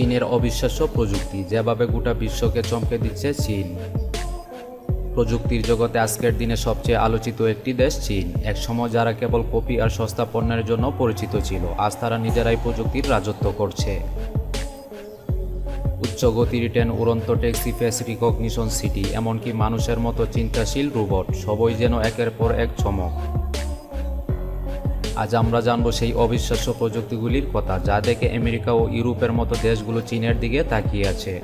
চীনের অবিশ্বাস্য প্রযুক্তি, যেভাবে গোটা বিশ্বকে চমকে দিচ্ছে চীন। প্রযুক্তির জগতে আজকের দিনে সবচেয়ে আলোচিত একটি দেশ চীন। একসময় যারা কেবল কপি আর সস্তা পণ্যের জন্য পরিচিত ছিল, আজ তারা নিজেরাই প্রযুক্তির রাজত্ব করছে। উচ্চ গতির ট্রেন উড়ন্ত ট্যাক্সি ফেস রিকগনিশন সিটি, এমনকি মানুষের মতো চিন্তাশীল রোবট, সবই যেন একের পর এক চমক। আজ আমরা জানব সেই অবিশ্বাস্য প্রযুক্তিগুলির কথা, যা দেখে আমেরিকা ও ইউরোপের মতো দেশগুলো চীনের দিকে তাকিয়ে আছে।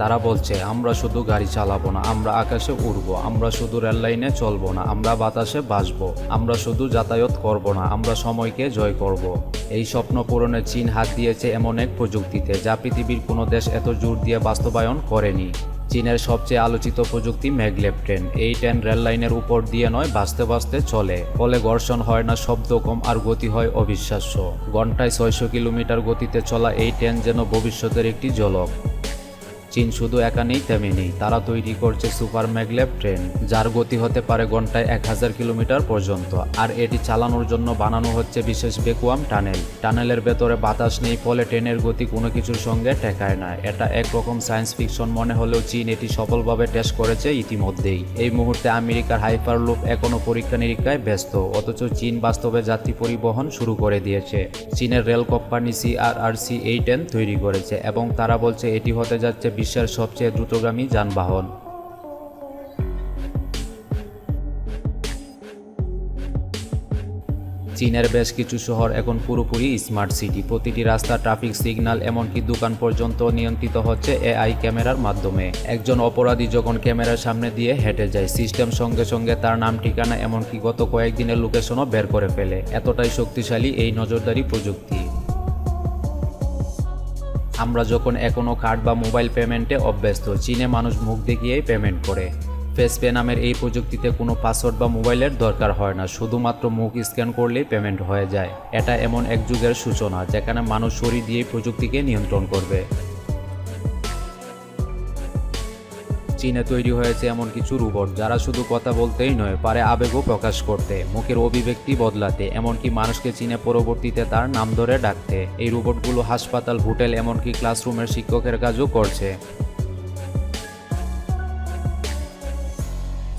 তারা বলছে, আমরা শুধু গাড়ি চালাবো না, আমরা আকাশে উড়ব, আমরা শুধু রেললাইনে চলবো না, আমরা বাতাসে বাসবো আমরা শুধু যাতায়াত করব না, আমরা সময়কে জয় করব। এই স্বপ্ন পূরণে চীন হাত দিয়েছে এমন এক প্রযুক্তিতে, যা পৃথিবীর কোনো দেশ এত জোর দিয়ে বাস্তবায়ন করেনি। চীনের সবচেয়ে আলোচিত প্রযুক্তি ম্যাগলেভ ট্রেন। এই ট্রেন রেল লাইনের উপর দিয়ে নয় বাঁচতে বাঁচতে চলে। ফলে ঘর্ষণ হয় না, শব্দ কম আর গতি হয় অবিশ্বাস্য। ঘন্টায় ছয়শো কিলোমিটার গতিতে চলা এই ট্রেন যেন ভবিষ্যতের একটি ঝলক। চীন শুধু একা নেই, তেমনি নেই। তারা তৈরি করছে সুপার ম্যাগলেভ ট্রেন, যার গতি হতে পারে ঘন্টায় এক হাজার কিলোমিটার পর্যন্ত। আর এটি চালানোর জন্য বানানো হচ্ছে বিশেষ বেকুয়াম টানেল। টানেলের ভেতরে বাতাস নেই, ফলে ট্রেনের গতি কোনো কিছুর সঙ্গে ঠেকায় না। এটা একরকম সায়েন্স ফিকশন মনে হলেও চীন এটি সফলভাবে টেস্ট করেছে ইতিমধ্যেই। এই মুহূর্তে আমেরিকার হাইপার লুপ এখনও পরীক্ষা নিরীক্ষায় ব্যস্ত, অথচ চীন বাস্তবে যাত্রী পরিবহন শুরু করে দিয়েছে। চীনের রেল কোম্পানি সিআরআরসি এই ট্রেন তৈরি করেছে, এবং তারা বলছে এটি হতে যাচ্ছে বিশ্বের সবচেয়ে দ্রুতগামী যানবাহন। চীনের বেশ কিছু শহর এখন পুরোপুরি স্মার্ট সিটি। প্রতিটি রাস্তা ট্রাফিক সিগন্যাল, এমনকি দোকান পর্যন্ত নিয়ন্ত্রিত হচ্ছে এআই ক্যামেরার মাধ্যমে। একজন অপরাধী যখন ক্যামেরার সামনে দিয়ে হেঁটে যায়, সিস্টেম সঙ্গে সঙ্গে তার নাম, ঠিকানা, এমনকি গত কয়েকদিনের লোকেশনও বের করে ফেলে। এতটাই শক্তিশালী এই নজরদারি প্রযুক্তি। আমরা যখন এখনও কার্ড বা মোবাইল পেমেন্টে অভ্যস্ত, চীনে মানুষ মুখ দেখিয়েই পেমেন্ট করে। ফেসপে নামের এই প্রযুক্তিতে কোনো পাসওয়ার্ড বা মোবাইলের দরকার হয় না, শুধুমাত্র মুখ স্ক্যান করলেই পেমেন্ট হয়ে যায়। এটা এমন এক যুগের সূচনা, যেখানে মানুষ শরীর দিয়েই প্রযুক্তিকে নিয়ন্ত্রণ করবে। চীনে তৈরি হয়েছে এমন কিছু রোবট যারা শুধু কথা বলতেই নয়, পারে আবেগও প্রকাশ করতে। মুখের অভিব্যক্তি বদলাতে, এমনকি মানুষকে চীনে পরবর্তীতে তার নাম ধরে ডাকতে। এই রোবটগুলো হাসপাতাল, হোটেল, এমনকি ক্লাসরুমের শিক্ষকের কাজও করছে।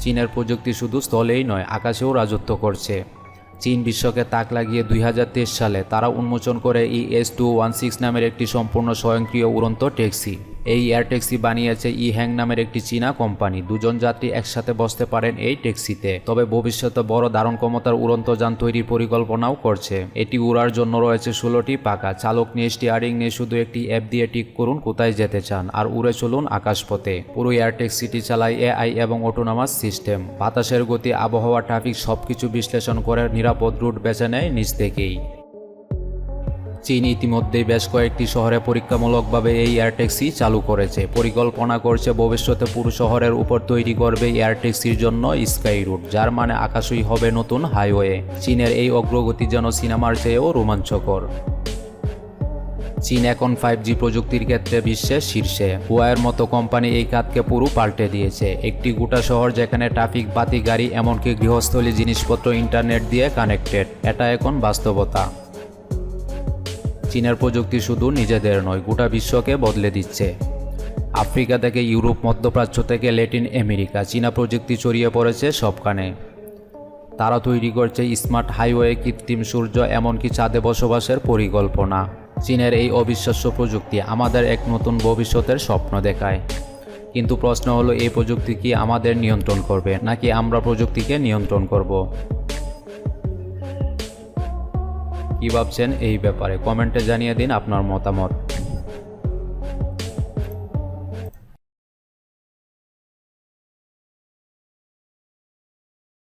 চীনের প্রযুক্তি শুধু স্থলেই নয়, আকাশেও রাজত্ব করছে। চীন বিশ্বকে তাক লাগিয়ে দুই হাজার তেইশ সালে তারা উন্মোচন করে E S two one six নামের একটি সম্পূর্ণ স্বয়ংক্রিয় উড়ন্ত ট্যাক্সি। এই এয়ার ট্যাক্সি বানিয়েছে ই হ্যাং নামের একটি চীনা কোম্পানি। দুজন যাত্রী একসাথে বসতে পারেন এই ট্যাক্সিতে। তবে ভবিষ্যতে বড় ধারণ ক্ষমতার উড়ন্ত যান তৈরির পরিকল্পনাও করছে। এটি উড়ার জন্য রয়েছে ষোলোটি পাকা চালক নিয়ে স্টিয়ারিং নিয়ে শুধু একটি অ্যাপ দিয়ে টিক করুন কোথায় যেতে চান। আর উড়ে চলুন আকাশপথে। পুরো এয়ার ট্যাক্সিটি চালায় এআই এবং অটোনামাস সিস্টেম বাতাসের গতি, আবহাওয়া ট্রাফিক সবকিছু বিশ্লেষণ করে নিরাপদ রুট বেছে নেয় নিজ থেকেই। চীন ইতিমধ্যেই বেশ কয়েকটি শহরে পরীক্ষামূলকভাবে এই এয়ার ট্যাক্সি চালু করেছে। পরিকল্পনা করছে ভবিষ্যতে পুরো শহরের উপর তৈরি করবে এয়ার ট্যাক্সির জন্য স্কাই রুট, যার মানে আকাশই হবে নতুন হাইওয়ে চীনের এই অগ্রগতি যেন সিনেমার চেয়েও রোমাঞ্চকর। চীন এখন ফাইভ জি প্রযুক্তির ক্ষেত্রে বিশ্বের শীর্ষে। হুয়ায়ের মতো কোম্পানি এই খাতকে পুরো পাল্টে দিয়েছে। একটি গোটা শহর যেখানে ট্রাফিক বাতি, গাড়ি, এমনকি গৃহস্থলী জিনিসপত্র ইন্টারনেট দিয়ে কানেক্টেড এটা এখন বাস্তবতা। চীনের প্রযুক্তি শুধু নিজেদের নয়, গোটা বিশ্বকে বদলে দিচ্ছে। আফ্রিকা থেকে ইউরোপ, মধ্যপ্রাচ্য থেকে ল্যাটিন আমেরিকা, চীনা প্রযুক্তি ছড়িয়ে পড়েছে সবখানে। তারা তৈরি করছে স্মার্ট হাইওয়ে, কৃত্রিম সূর্য, এমনকি চাঁদে বসবাসের পরিকল্পনা। চীনের এই অবিশ্বাস্য প্রযুক্তি আমাদের এক নতুন ভবিষ্যতের স্বপ্ন দেখায়। কিন্তু প্রশ্ন হলো, এই প্রযুক্তি কি আমাদের নিয়ন্ত্রণ করবে, নাকি আমরা প্রযুক্তিকে নিয়ন্ত্রণ করব? কি ভাবছেন এই ব্যাপারে? কমেন্টে জানিয়ে দিন আপনার মতামত।